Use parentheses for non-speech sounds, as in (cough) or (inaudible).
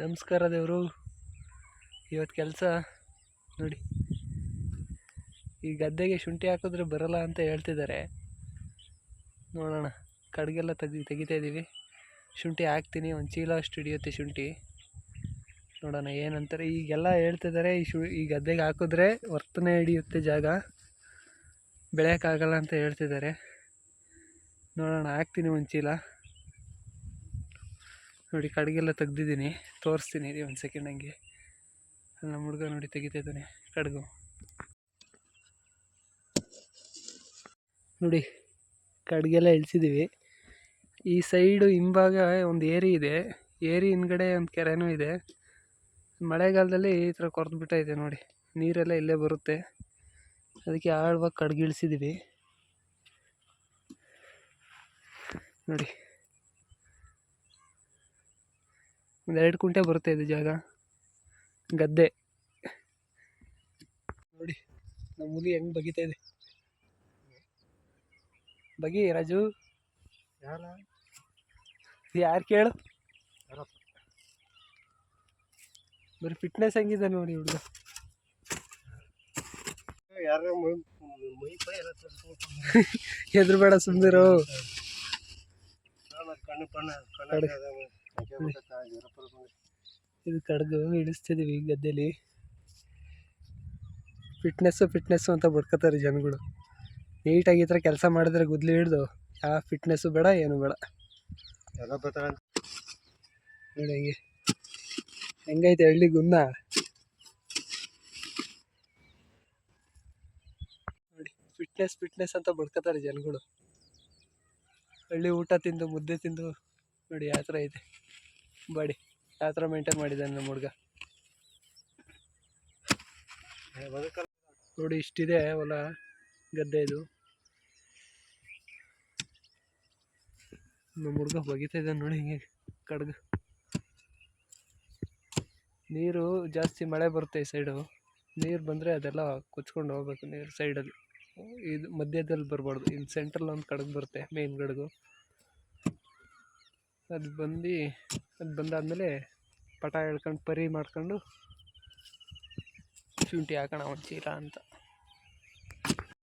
ನಮಸ್ಕಾರ ದೇವರು. ಇವತ್ತು ಕೆಲಸ ನೋಡಿ. ಈ ಗದ್ದೆಗೆ ಶುಂಠಿ ಹಾಕಿದ್ರೆ ಬರಲ್ಲ ಅಂತ ಹೇಳ್ತಿದ್ದಾರೆ. ನೋಡೋಣ. ಕಡ್ಗೆಲ್ಲ ತೆಗಿ, ತೆಗಿತಾ ಇದ್ದೀವಿ ಶುಂಠಿ ಹಾಕ್ತೀನಿ. ಒಂದು ಚೀಲ ಅಷ್ಟು ಹಿಡಿಯುತ್ತೆ ಶುಂಠಿ. ನೋಡೋಣ ಏನಂತಾರೆ. ಈಗೆಲ್ಲ ಹೇಳ್ತಿದ್ದಾರೆ, ಈ ಶು, ಈ ಗದ್ದೆಗೆ ಹಾಕಿದ್ರೆ ವರ್ತನೆ ಹಿಡಿಯುತ್ತೆ ಜಾಗ. ಬೆಳೆಯೋಕ್ಕಾಗಲ್ಲ ಅಂತ ಹೇಳ್ತಿದ್ದಾರೆ. ನೋಡೋಣ, ಹಾಕ್ತೀನಿ ಒಂದು ಚೀಲ ನೋಡಿ ಕಡ್ಗೆಲ್ಲ ತೆಗ್ದಿದ್ದೀನಿ, ತೋರಿಸ್ತೀನಿ ರೀ ಒಂದು ಸೆಕೆಂಡ್ ಹಂಗೆ. ನಮ್ಮ ಹುಡುಗ ನೋಡಿ ತೆಗಿತಾ ಇದ್ದಾನೆ, ಕಡ್ಗು. ನೋಡಿ, ಕಡ್ಗೆಲ್ಲ ಇಳಿಸಿದ್ದೀವಿ ಈ ಸೈಡು ಹಿಂಭಾಗ ಒಂದು ಏರಿ ಇದೆ, ಏರಿ ಹಿಂದ್ಗಡೆ ಒಂದು ಕೆರೆನೂ ಇದೆ. ಮಳೆಗಾಲದಲ್ಲಿ ಈ ಥರ ಕೊರ್ದು ಬಿಟ್ಟೈತೆ ನೋಡಿ, ನೀರೆಲ್ಲ ಇಲ್ಲೇ ಬರುತ್ತೆ. ಅದಕ್ಕೆ ಆಳ್ವಾಗಿ ಕಡ್ಗೆ ಇಳಿಸಿದ್ದೀವಿ ನೋಡಿ. ಒಂದು ಎರಡು ಕುಂಟೆ ಬರುತ್ತೆ ಇದು ಜಾಗ. ಗದ್ದೆ. ನೋಡಿ ನಮ್ಮ ಹುಲಿ ಹೆಂಗೆ ಬಗಿತಾ ಇದೆ. ಬಗಿ ರಾಜು. ಯಾರ? ಯಾರು ಕೇಳು? ಬರೀ ಫಿಟ್ನೆಸ್ ಹೆಂಗಿದೆ ನೋಡಿ ಹುಡುಗ. (laughs) ಎದುರು ಬೇಡ ಸುಮ್ಮನಿರು ಕಣ್ಣು ಕಣ್ಣು ಕಣ್ಣು ಇದು ಕಡ್ಗು ಇಳಿಸ್ತಿದ್ದೀವಿ ಗದ್ದೆಲಿ. ಫಿಟ್ನೆಸ್ಸು ಫಿಟ್ನೆಸ್ಸು ಅಂತ ಬಡ್ಕೋತಾರೆ ಜನಗಳು. ನೀಟಾಗಿ ಈ ಥರ ಕೆಲಸ ಮಾಡಿದ್ರೆ ಗುದ್ಲಿ ಹಿಡ್ದು ಯಾವ ಫಿಟ್ನೆಸ್ಸು ಬೇಡ ಏನು ಬೇಡ. ಎಲ್ಲ ಬರ್ತಾರೆ ನೋಡಿ ಹೆಂಗೆ. ಹೆಂಗೈತೆ ಹಳ್ಳಿ ಗುನ್ನ? ನೋಡಿ ಫಿಟ್ನೆಸ್ ಫಿಟ್ನೆಸ್ ಅಂತ ಬಡ್ಕೋತಾರೆ ಜನಗಳು. ಹಳ್ಳಿ ಊಟ ತಿಂದು ಮುದ್ದೆ ತಿಂದು ನೋಡಿ ಯಾವ ಥರ ಐತೆ. ಬಾಡಿ ಯಾವ ಥರ ಮೇಂಟೈನ್ ಮಾಡಿದ್ದಾನೆ ನಮ್ಮ ಹುಡುಗ. ನೋಡಿ, ಇಷ್ಟಿದೆ ಹೊಲ, ಗದ್ದೆ ಇದು. ನಮ್ಮ ಹುಡುಗ ಬಗೀತಾ ಇದ್ದಾನೆ ನೋಡಿ ಹಿಂಗೆ, ಕಡ್ಗ. ನೀರು ಜಾಸ್ತಿ ಮಳೆ ಬರುತ್ತೆ ಈ ಸೈಡು ನೀರು ಬಂದರೆ ಅದೆಲ್ಲ ಕೊಚ್ಕೊಂಡು ಹೋಗ್ಬೇಕು ನೀರು ಸೈಡಲ್ಲಿ ಇದು ಮಧ್ಯದಲ್ಲಿ ಬರಬಾರ್ದು ಇನ್ನು ಸೆಂಟ್ರಲ್ಲಿ ಒಂದು ಕಡಗು ಬರುತ್ತೆ ಮೇನ್ ಗಡಗು ಅದು ಬಂದು ಅದು ಬಂದಾದಮೇಲೆ ಪಟ ಹೇಳ್ಕೊಂಡು ಪರಿ ಮಾಡ್ಕೊಂಡು ಶುಂಠಿ ಹಾಕೋಣ ಒಂದು ಚೀಲ ಅಂತ.